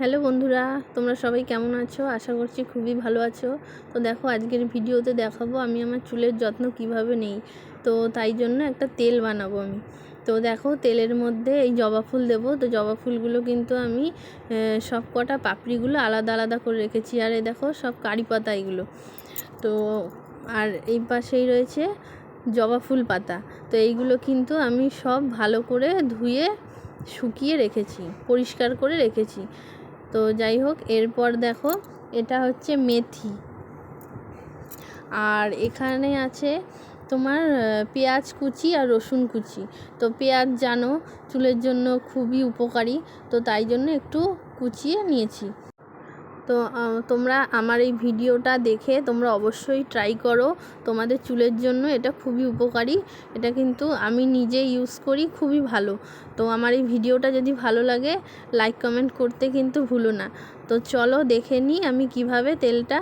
Hello বন্ধুরা, তোমরা সবাই কেমন আছো? আশা করছি খুবই ভালো আছো। তো দেখো, আজকের ভিডিওতে দেখাবো আমি আমার চুলের যত্ন কীভাবে নেই। তো তাই জন্য একটা তেল বানাবো আমি। তো দেখো, তেলের মধ্যে এই জবা ফুল দেবো। তো জবা ফুলগুলো কিন্তু আমি সব কটা পাপড়িগুলো আলাদা আলাদা করে রেখেছি। আর এই দেখো, সব কারি পাতা এগুলো। তো আর এই পাশেই রয়েছে জবা ফুল পাতা। তো এইগুলো কিন্তু আমি সব ভালো করে ধুয়ে শুকিয়ে রেখেছি, পরিষ্কার করে রেখেছি। তো যাই হোক, এরপর দেখো, এটা হচ্ছে মেথি। আর এখানে আছে তোমার পেঁয়াজ কুচি আর রসুন কুচি। তো পেঁয়াজ জানো, চুলের জন্য খুবই উপকারী, তো তাই জন্য একটু কুচিয়ে নিয়েছি। তো তোমরা আমার এই ভিডিওটা দেখে তোমরা অবশ্যই ট্রাই করো। তোমাদের চুলের জন্য এটা খুবই উপকারী। এটা কিন্তু আমি নিজে ইউজ করি, খুবই ভালো। তো আমার এই ভিডিওটা যদি ভালো লাগে লাইক কমেন্ট করতে কিন্তু ভুলো না। তো চলো দেখে নিই আমি কীভাবে তেলটা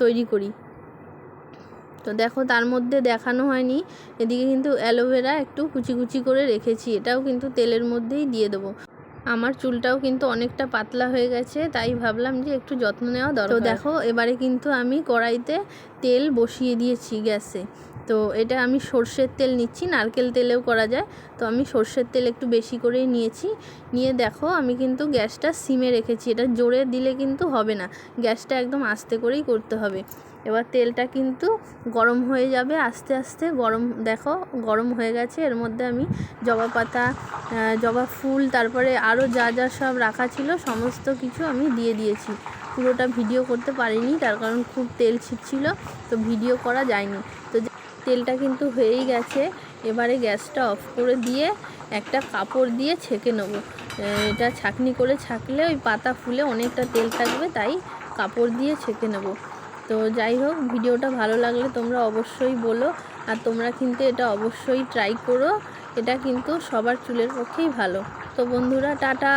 তৈরি করি। তো দেখো তার মধ্যে দেখানো হয়নি। এদিকে কিন্তু অ্যালোভেরা একটু কুচি কুচি করে রেখেছি। এটাও কিন্তু তেলের মধ্যেই দিয়ে দেবো। আমার চুলটাও কিন্তু অনেকটা পাতলা হয়ে গেছে, তাই ভাবলাম যে একটু যত্ন নেওয়া দরকার। তো দেখো, এবারে কিন্তু আমি কড়াইতে তেল বসিয়ে দিয়েছি গ্যাসে। তো এটা আমি সর্ষের তেল নিচ্ছি, নারকেল তেলেও করা যায়। তো আমি সর্ষের তেল একটু বেশি করেই নিয়েছি। নিয়ে দেখো আমি কিন্তু গ্যাসটা সিমে রেখেছি, এটা জোরে দিলে কিন্তু হবে না, গ্যাসটা একদম আস্তে করেই করতে হবে। এবার তেলটা কিন্তু গরম হয়ে যাবে, আস্তে আস্তে গরম, দেখো গরম হয়ে গেছে, এর মধ্যে আমি জবা পাতা জবা ফুল, তারপরে আরও যা যা সব রাখা ছিল, সমস্ত কিছু আমি দিয়ে দিয়েছি। পুরোটা ভিডিও করতে পারিনি, তার কারণ খুব তেল ছিটছিল, তো ভিডিও করা যায়নি। তো তেলটা কিন্তু হয়েই গেছে। এবারে গ্যাসটা অফ করে দিয়ে একটা কাপড় দিয়ে ছেঁকে নেব। এটা ছাকনি করে ছাকলে ওই পাতা ফুলে অনেকটা তেল থাকবে, তাই কাপড় দিয়ে ছেঁকে নেব। তো যাই হোক, ভিডিওটা ভালো লাগলে তোমরা অবশ্যই বলো, আর তোমরা কিন্তু এটা অবশ্যই ট্রাই করো। এটা কিন্তু সবার চুলের পক্ষেই ভালো। তো বন্ধুরা, টাটা!